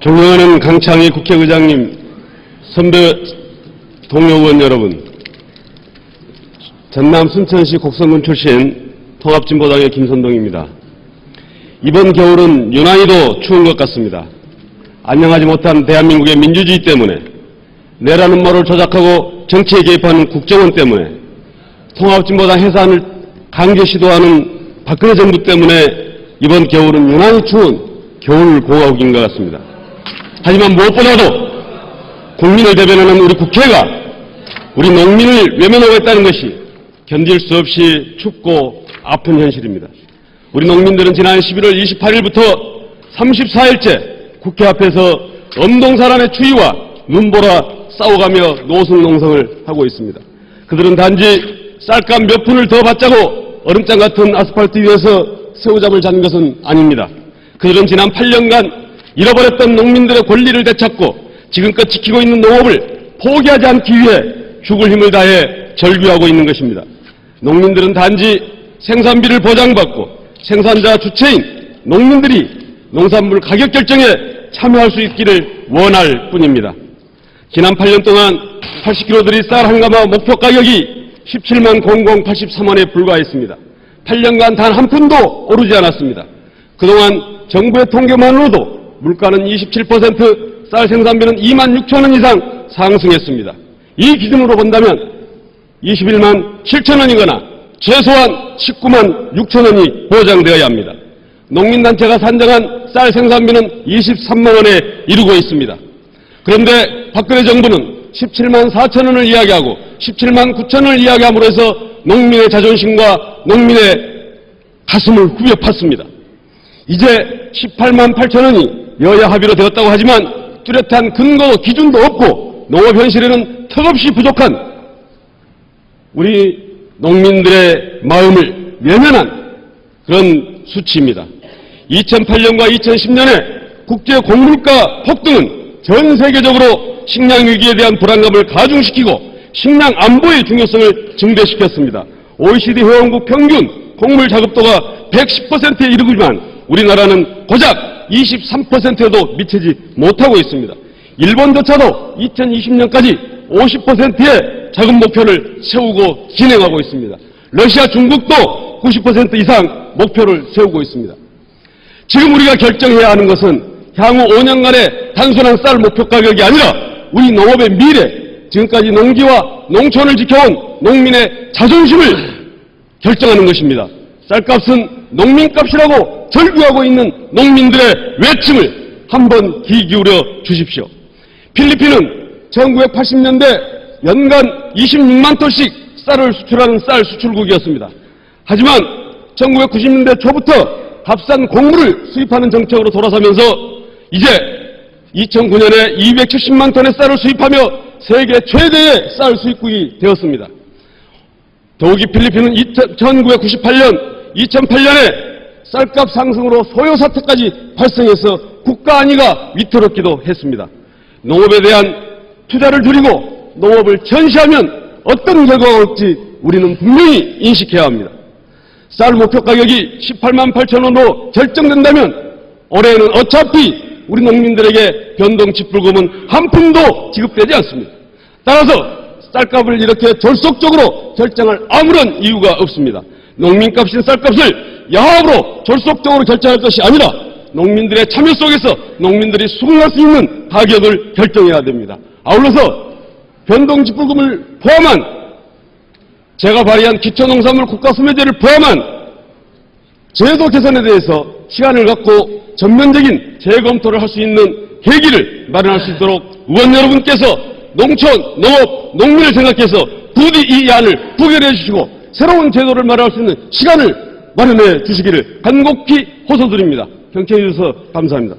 존경하는 강창희 국회의장님, 선배 동료 의원 여러분, 전남 순천시 곡성군 출신 통합진보당의 김선동입니다. 이번 겨울은 유난히도 추운 것 같습니다. 안녕하지 못한 대한민국의 민주주의 때문에 내라는 말을 조작하고 정치에 개입하는 국정원 때문에 통합진보당 해산을 강제 시도하는 박근혜 정부 때문에 이번 겨울은 유난히 추운 겨울 공화국인 것 같습니다. 하지만 무엇보다도 국민을 대변하는 우리 국회가 우리 농민을 외면하고 있다는 것이 견딜 수 없이 춥고 아픈 현실입니다. 우리 농민들은 지난 11월 28일부터 34일째 국회 앞에서 엄동사람의 추위와 눈보라 싸워가며 노숙 농성을 하고 있습니다. 그들은 단지 쌀값 몇 푼을 더 받자고 얼음장 같은 아스팔트 위에서 새우잠을 자는 것은 아닙니다. 그들은 지난 8년간 잃어버렸던 농민들의 권리를 되찾고 지금껏 지키고 있는 농업을 포기하지 않기 위해 죽을 힘을 다해 절규하고 있는 것입니다. 농민들은 단지 생산비를 보장받고 생산자 주체인 농민들이 농산물 가격 결정에 참여할 수 있기를 원할 뿐입니다. 지난 8년 동안 80kg들이 쌀 한 가마 목표 가격이 17만 0083원에 불과했습니다. 8년간 단 한 푼도 오르지 않았습니다. 그동안 정부의 통계만으로도 물가는 27%, 쌀 생산비는 2만 6천 원 이상 상승했습니다. 이 기준으로 본다면 21만 7천 원이거나 최소한 19만 6천 원이 보장되어야 합니다. 농민단체가 산정한 쌀 생산비는 23만 원에 이르고 있습니다. 그런데 박근혜 정부는 17만 4천 원을 이야기하고 17만 9천 원을 이야기함으로 해서 농민의 자존심과 농민의 가슴을 후벼 팠습니다. 이제 18만 8천 원이 여야 합의로 되었다고 하지만 뚜렷한 근거 기준도 없고 농업 현실에는 턱없이 부족한 우리 농민들의 마음을 외면한 그런 수치입니다. 2008년과 2010년에 국제 곡물가 폭등은 전 세계적으로 식량 위기에 대한 불안감을 가중시키고 식량 안보의 중요성을 증대시켰습니다. OECD 회원국 평균 곡물 자급도가 110%에 이르지만 우리나라는 고작 23%에도 미치지 못하고 있습니다. 일본조차도 2020년까지 50%의 자급 목표를 세우고 진행하고 있습니다. 러시아, 중국도 90% 이상 목표를 세우고 있습니다. 지금 우리가 결정해야 하는 것은 향후 5년간의 단순한 쌀 목표 가격이 아니라 우리 농업의 미래, 지금까지 농기와 농촌을 지켜온 농민의 자존심을 결정하는 것입니다. 쌀값은 농민값이라고 절규하고 있는 농민들의 외침을 한번 귀 기울여 주십시오. 필리핀은 1980년대 연간 26만 톤씩 쌀을 수출하는 쌀 수출국이었습니다. 하지만 1990년대 초부터 값싼 곡물을 수입하는 정책으로 돌아서면서 이제 2009년에 270만 톤의 쌀을 수입하며 세계 최대의 쌀 수입국이 되었습니다. 더욱이 필리핀은 1998년, 2008년에 쌀값 상승으로 소요 사태까지 발생해서 국가 안위가 위태롭기도 했습니다. 농업에 대한 투자를 줄이고 농업을 전시하면 어떤 결과가 올지 우리는 분명히 인식해야 합니다. 쌀 목표 가격이 18만 8천 원으로 결정된다면 올해에는 어차피 우리 농민들에게 변동 지불금은 한 푼도 지급되지 않습니다. 따라서 쌀값을 이렇게 졸속적으로 결정할 아무런 이유가 없습니다. 농민값인 쌀값을 야합으로 졸속적으로 결정할 것이 아니라 농민들의 참여 속에서 농민들이 수긍할 수 있는 가격을 결정해야 됩니다. 아울러서 변동지불금을 포함한 제가 발의한 기초농산물 국가소매제를 포함한 제도 개선에 대해서 시간을 갖고 전면적인 재검토를 할 수 있는 계기를 마련할 수 있도록 의원 여러분께서 농촌, 농업, 농민을 생각해서 부디 이 안을 부결해 주시고 새로운 제도를 마련할 수 있는 시간을 마련해 주시기를 간곡히 호소드립니다. 경청해 주셔서 감사합니다.